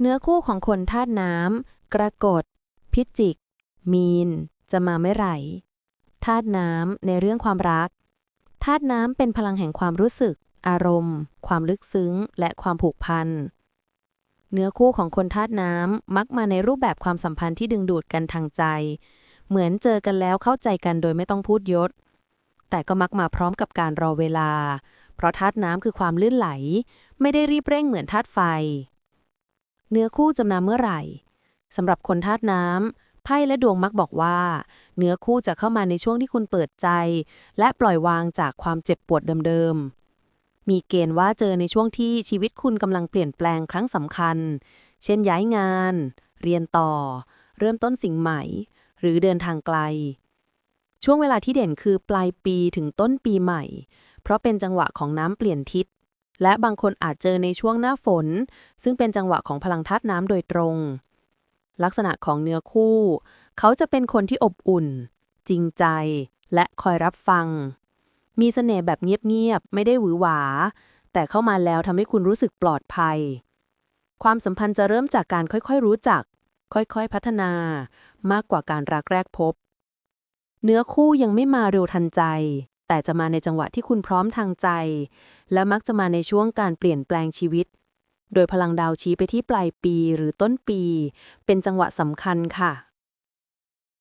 เนื้อคู่ของคนธาตุน้ำ กรกฎ พิจิก มีน จะมาไม่ไหร่ธาตุน้ำในเรื่องความรัก ธาตุน้ำเป็นพลังแห่งความรู้สึก อารมณ์ ความลึกซึ้ง และความผูกพัน เนื้อคู่ของคนธาตุน้ำมักมาในรูปแบบความสัมพันธ์ที่ดึงดูดกันทางใจ เหมือนเจอกันแล้วเข้าใจกันโดยไม่ต้องพูดยศ แต่ก็มักมาพร้อมกับการรอเวลา เพราะธาตุน้ำคือความลื่นไหล ไม่ได้รีบเร่งเหมือนธาตุไฟ เนื้อคู่จำนำเมื่อไหร่สำหรับคนธาตุน้ำไพ่และดวงมักบอกว่า เนื้อคู่จะเข้ามาในช่วงที่คุณเปิดใจ และปล่อยวางจากความเจ็บปวดเดิมๆ มีเกณฑ์ว่าเจอในช่วงที่ชีวิตคุณกำลังเปลี่ยนแปลงครั้งสำคัญ เช่นย้ายงาน เรียนต่อ เริ่มต้นสิ่งใหม่ หรือเดินทางไกล ช่วงเวลาที่เด่นคือปลายปีถึงต้นปีใหม่ เพราะเป็นจังหวะของน้ำเปลี่ยนทิศ และบางคนอาจเจอในช่วงหน้าฝน ซึ่งเป็นจังหวะของพลังธาตุน้ำโดยตรง ลักษณะของเนื้อคู่ เขาจะเป็นคนที่อบอุ่น จริงใจ และคอยรับฟัง มีเสน่ห์แบบเงียบ ๆ ไม่ได้หวือหวา แต่เข้ามาแล้วทำให้คุณรู้สึกปลอดภัย ความสัมพันธ์จะเริ่มจากการค่อยๆรู้จัก ค่อยๆพัฒนามากกว่าการรักแรกพบ เนื้อคู่ยังไม่มาเร็วทันใจ แต่จะมาในจังหวะที่คุณพร้อมทางใจ และมักจะมาในช่วงการเปลี่ยนแปลงชีวิต โดยพลังดาวชี้ไปที่ปลายปีหรือต้นปี เป็นจังหวะสำคัญค่ะ